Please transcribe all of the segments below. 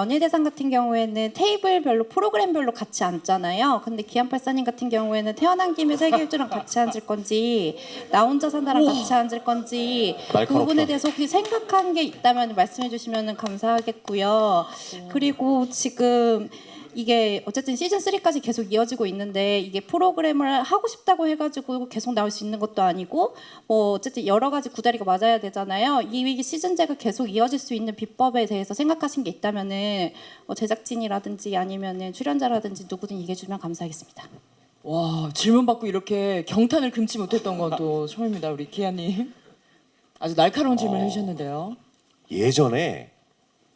연예대상 같은 경우에는 테이블별로 프로그램별로 같이 앉잖아요. 근데 기안팔사님 같은 경우에는 태어난 김에 세계일주랑 같이 앉을 건지 나 혼자 산다랑 같이 앉을 건지 그 날카롭다. 부분에 대해서 혹시 생각한 게 있다면 말씀해 주시면 감사하겠고요. 그리고 지금 이게 어쨌든 시즌 3까지 계속 이어지고 있는데 이게 프로그램을 하고 싶다고 해가지고 계속 나올 수 있는 것도 아니고 뭐 어쨌든 여러 가지 구다리가 맞아야 되잖아요. 이 시즌제가 계속 이어질 수 있는 비법에 대해서 생각하신 게 있다면은 뭐 제작진이라든지 아니면은 출연자라든지 누구든 얘기해 주면 감사하겠습니다. 와 질문 받고 이렇게 경탄을 금치 못했던 건 또 처음입니다 우리 기아님 아주 날카로운 질문 어. 해주셨는데요 예전에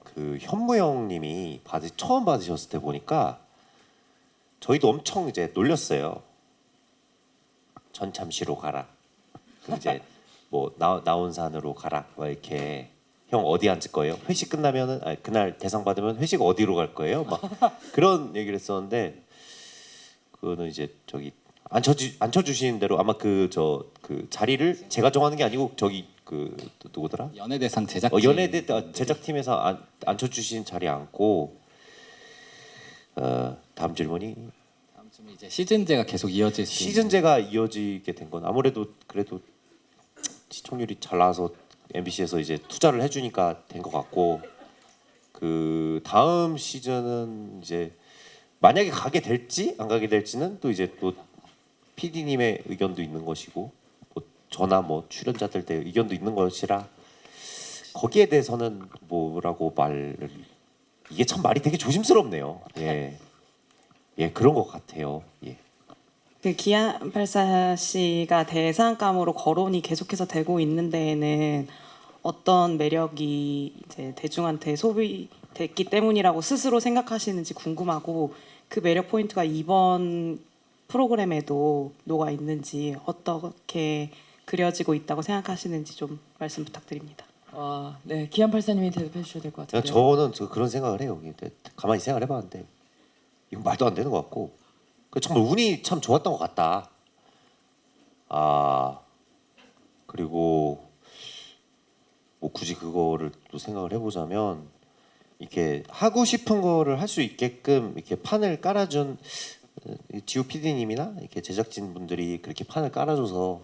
그 현무영님이 받으 처음 받으셨을 때 보니까 저희도 엄청 이제 놀렸어요. 전참시로 가라. 그 이제 뭐 나, 나온 산으로 가라. 막 이렇게 형 어디 앉을 거예요? 회식 끝나면은 아니, 그날 대상 받으면 회식 어디로 갈 거예요? 막 그런 얘기를 했었는데 그거는 이제 저기 앉혀주 앉혀주시는 대로 아마 그 저 그 자리를 제가 정하는 게 아니고 저기 그 누구더라? 연예대상 제작진 어, 연예대 어, 제작팀에서 안, 앉혀주신 자리에 앉고 어, 다음 질문이? 다음 주면 이제 시즌제가 계속 이어질 수 있는. 시즌제가 이어지게 된 건 아무래도 그래도 시청률이 잘 나와서 MBC에서 이제 투자를 해주니까 된 것 같고 그 다음 시즌은 이제 만약에 가게 될지 안 가게 될지는 또 이제 또 PD님의 의견도 있는 것이고 뭐 저나 뭐 출연자들 의 의견도 있는 것이라 거기에 대해서는 뭐라고 말을 이게 참 말이 되게 조심스럽네요. 예, 예 그런 것 같아요. 예. 그 기안 발사 씨가 대상감으로 거론이 계속해서 되고 있는 데에는 어떤 매력이 이제 대중한테 소비됐기 때문이라고 스스로 생각하시는지 궁금하고 그 매력 포인트가 이번 프로그램에도 녹아 있는지 어떻게 그려지고 있다고 생각하시는지 좀 말씀 부탁드립니다. 와, 네 기안 팔사님이 대답해 주셔야 될 것 그냥 같은데요 저는 저 그런 생각을 해요. 가만히 생각해봤는데 이건 말도 안 되는 것 같고 그 정말 운이 참 좋았던 것 같다. 아 그리고 뭐 굳이 그거를 또 생각을 해보자면 이렇게 하고 싶은 거를 할 수 있게끔 이렇게 판을 깔아준 어, 지우 PD님이나 이렇게 제작진 분들이 그렇게 판을 깔아줘서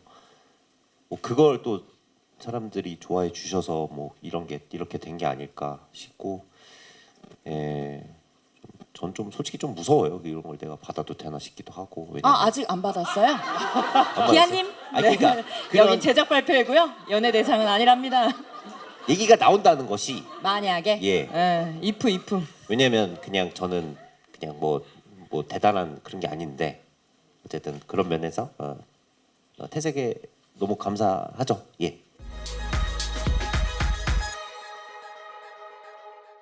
뭐 그걸 또 사람들이 좋아해 주셔서 뭐 이런 게 이렇게 된 게 아닐까 싶고 예. 전 좀 솔직히 좀 무서워요. 이런 걸 내가 받아도 되나 싶기도 하고. 왜냐면 아 아직 안 받았어요? 안 받았어요. 기아님 아니, 그러니까 네. 그런- 여기 제작 발표이고요 연예 대상은 아니랍니다 얘기가 나온다는 것이 만약에 예. 예, 이프 이프 왜냐면 그냥 저는 그냥 뭐 뭐 대단한 그런 게 아닌데 어쨌든 그런 면에서 어, 어, 태색에 너무 감사하죠. 예.